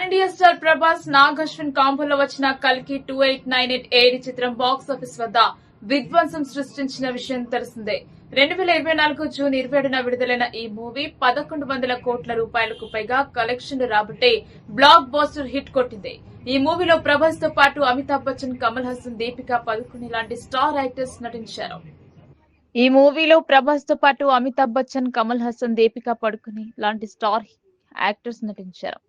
Pan star Prabhas Nag Ashwin కాంబోలో వచ్చిన కల్కి two eight nine eight AD చిత్రం బాక్స్ ఆఫీస్ వద్ద విధ్వంసం సృష్టించిన విషయం తెలిసిందే. రెండు వేల ఇరవై నాలుగు జూన్ ఇరవై ఏడున విడుదలైన ఈ మూవీ పదకొండు వందల కోట్ల రూపాయలకు పైగా కలెక్షన్ రాబట్టే బ్లాక్ బాస్టర్ హిట్ కొట్టింది. ఈ మూవీలో ప్రభాస్తో పాటు అమితాబ్ బచ్చన్ కమల్ హాసన్ దీపికా పదుకుని లాంటి స్టార్ యాక్టర్స్ నటించారు. ఈ మూవీలో ప్రభాస్తో పాటు అమితాబ్ బచ్చన్ కమల్ హాసన్ దీపికా పడుకుని లాంటి స్టార్ యాక్టర్స్ నటించారు.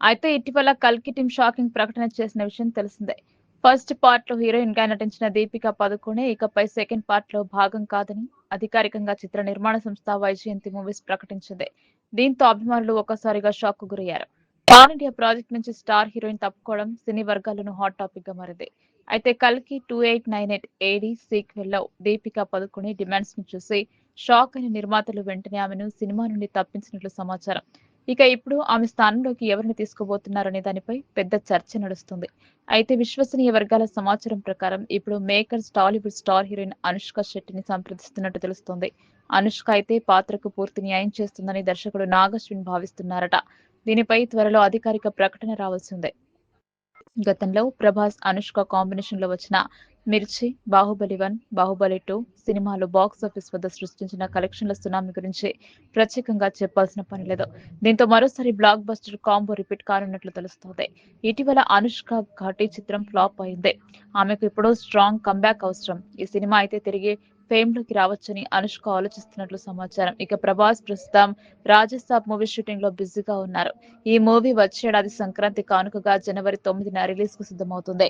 అయితే ఇటీవల కల్కి టీం షాకింగ్ ప్రకటన చేసిన విషయం తెలిసిందే. ఫస్ట్ పార్ట్లో హీరోయిన్గా నటించిన దీపికా పదుకొనే ఇకపై సెకండ్ పార్ట్లో భాగం కాదని అధికారికంగా చిత్ర నిర్మాణ సంస్థ వైజయంతి మూవీస్ ప్రకటించింది. దీంతో అభిమానులు ఒక్కసారిగా షాక్కు గురయ్యారు. పాన్ ఇండియా ప్రాజెక్ట్ నుంచి స్టార్ హీరోయిన్ తప్పుకోవడం సినీ వర్గాలను హాట్ టాపిక్గా మారింది. అయితే కల్కి two eight nine eight AD సీక్వెల్లో Deepika Padukone డిమాండ్స్ను చూసి షాక్ అయిన నిర్మాతలు వెంటనే ఆమెను సినిమా నుండి తప్పించినట్లు సమాచారం. ఇక ఇప్పుడు ఆమె స్థానంలోకి ఎవరిని తీసుకోబోతున్నారనే దానిపై పెద్ద చర్చ నడుస్తుంది. అయితే విశ్వసనీయ వర్గాల సమాచారం ప్రకారం ఇప్పుడు makers Tollywood star heroine Anushka శెట్టిని సంప్రదిస్తున్నట్టు తెలుస్తోంది. అనుష్క అయితే పాత్రకు పూర్తి న్యాయం చేస్తుందని దర్శకుడు నాగశ్విన్ భావిస్తున్నారట. దీనిపై త్వరలో అధికారిక ప్రకటన రావాల్సిందే గతంలో ప్రభాస్ అనుష్క కాంబినేషన్లో వచ్చిన మిర్చి బాహుబలి వన్ బాహుబలి టూ సినిమాలు బాక్స్ ఆఫీస్ వద్ద సృష్టించిన కలెక్షన్ల సునామీ గురించి ప్రత్యేకంగా చెప్పాల్సిన పని లేదు. దీంతో మరోసారి బ్లాక్ బస్టర్ కాంబో రిపీట్ కానున్నట్లు తెలుస్తోంది. ఇటీవల అనుష్క ఘాటి చిత్రం ఫ్లాప్ అయింది. ఆమెకు ఇప్పుడు స్ట్రాంగ్ కంబ్యాక్ అవసరం. ఈ సినిమా అయితే తిరిగి ఫేమ్లోకి రావచ్చని అనుష్క ఆలోచిస్తున్నట్లు సమాచారం. ఇక ప్రభాస్ ప్రస్తుతం రాజస్థాబ్ మూవీ షూటింగ్లో బిజీగా ఉన్నారు. ఈ మూవీ వచ్చేడాది సంక్రాంతి కానుకగా జనవరి తొమ్మిదిన రిలీజ్కు సిద్ధమవుతుంది.